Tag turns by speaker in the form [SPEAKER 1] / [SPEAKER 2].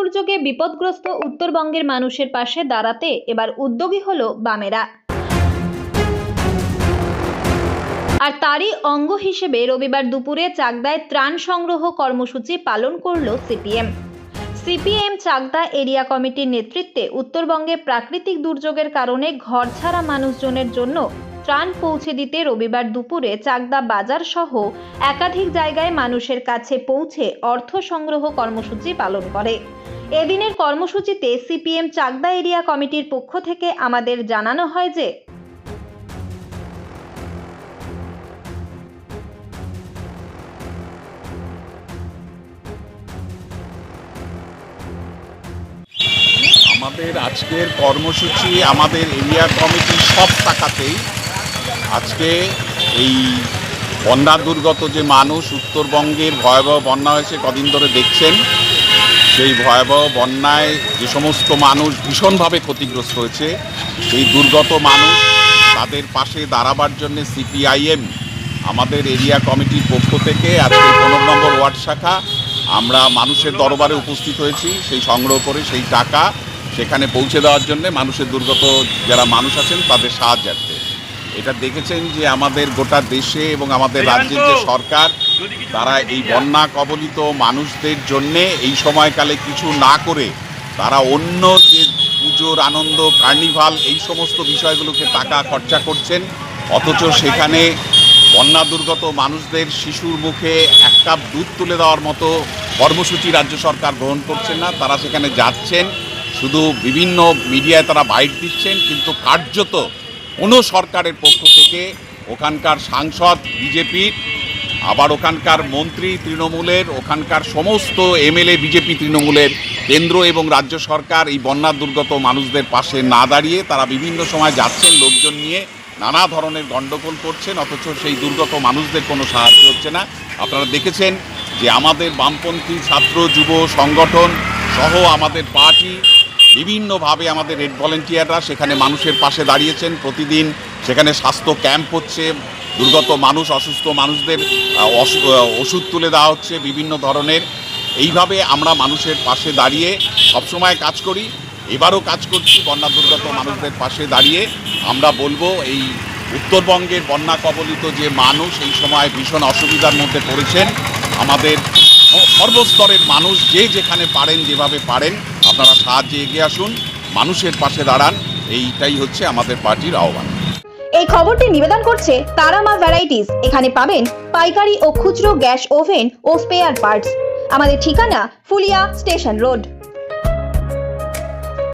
[SPEAKER 1] দুর্যোগে বিপদগ্রস্ত উত্তরবঙ্গের মানুষের পাশে দাঁড়াতে এবার উদ্যোগী হল বামেরা। আর তারই অঙ্গ হিসেবে রবিবার দুপুরে চাকদায় ত্রাণ সংগ্রহ কর্মসূচি পালন করল সিপিএম। সিপিএম চাকদা এরিয়া কমিটির নেতৃত্বে উত্তরবঙ্গে প্রাকৃতিক দুর্যোগের কারণে ঘরছাড়া মানুষজনের জন্য ত্রাণ পৌঁছে দিতে রবিবার দুপুরে চাকদা বাজার সহ একাধিক জায়গায় মানুষের কাছে পৌঁছে অর্থ সংগ্রহ কর্মসূচি পালন করে। এদিনের কর্মসূচিতে সিপিএম চাকদা এরিয়া কমিটির পক্ষ থেকে আমাদের জানানো হয় যে,
[SPEAKER 2] আমাদের আজকের কর্মসূচি আমাদের এরিয়া কমিটির সব শাখাতেই আজকে এই বন্যা দুর্গত যে মানুষ উত্তরবঙ্গের ভয়াবহ বন্যা হয়েছে কদিন ধরে দেখছেন, সেই ভয়াবহ বন্যায় যে সমস্ত মানুষ ভীষণভাবে ক্ষতিগ্রস্ত হয়েছে, সেই দুর্গত মানুষ তাদের পাশে দাঁড়াবার জন্য সিপিআইএম, আমাদের এরিয়া কমিটির পক্ষ থেকে আজকে পনেরো নম্বর ওয়ার্ড শাখা, আমরা মানুষের দরবারে উপস্থিত হয়েছি, সেই সংগ্রহ করে সেই টাকা সেখানে পৌঁছে দেওয়ার জন্য মানুষের দুর্গত যারা মানুষ আছেন তাদের সাহায্যার্থে। এটা দেখেছেন যে আমাদের গোটা দেশে এবং আমাদের রাজ্যের যে সরকার তারা এই বন্যা কবলিত মানুষদের জন্যে এই সময়কালে কিছু না করে তারা অন্য যে পুজোর আনন্দ কার্নিভাল এই সমস্ত বিষয়গুলোকে টাকা খরচা করছেন। অথচ সেখানে বন্যা দুর্গত মানুষদের শিশুর মুখে এক কাপ দুধ তুলে দেওয়ার মতো কর্মসূচি রাজ্য সরকার গ্রহণ করছেন না। তারা সেখানে যাচ্ছেন শুধু বিভিন্ন মিডিয়ায় তারা বাইট দিচ্ছেন কিন্তু কার্যত কোনো সরকারের পক্ষ থেকে ওখানকার সাংসদ বিজেপির আবার ওখানকার মন্ত্রী তৃণমূলের, ওখানকার সমস্ত এমএলএ, বিজেপি তৃণমূলের কেন্দ্র এবং রাজ্য সরকার এই বন্যা দুর্গত মানুষদের পাশে না দাঁড়িয়ে তারা বিভিন্ন সময় যাচ্ছেন, লোকজন নিয়ে নানা ধরনের গণ্ডগোল করছেন, অথচ সেই দুর্গত মানুষদের কোনো সাহায্য হচ্ছে না। আপনারা দেখেছেন যে আমাদের বামপন্থী ছাত্র, যুব সংগঠন সহ আমাদের পার্টি বিভিন্নভাবে আমাদের রেড ভলেন্টিয়াররা সেখানে মানুষের পাশে দাঁড়িয়েছেন প্রতিদিন। সেখানে স্বাস্থ্য ক্যাম্প হচ্ছে, দুর্গত মানুষ, অসুস্থ মানুষদের ওষুধ তুলে দেওয়া হচ্ছে বিভিন্ন ধরনের। এইভাবে আমরা মানুষের পাশে দাঁড়িয়ে সবসময় কাজ করি। এবারও কাজ করছি বন্যা দুর্গত মানুষদের পাশে দাঁড়িয়ে। আমরা বলব এই উত্তরবঙ্গের বন্যা কবলিত যে মানুষ এই সময় ভীষণ অসুবিধার মধ্যে পড়েছেন। আমাদের সর্বস্তরের মানুষ যে যেখানে পারেন যেভাবে পারেন। আপনারা সাহায্যে এগিয়ে আসুন, মানুষের পাশে দাঁড়ান, এইটাই হচ্ছে আমাদের পার্টির আহ্বান।
[SPEAKER 1] এই খবরটি নিবেদন করছে তারামা ভ্যারাইটিস এখানে পাবেন পাইকারি ও খুচরো গ্যাস ওভেন ও স্পেয়ার পার্টস। আমাদের ঠিকানা ফুলিয়া স্টেশন রোড।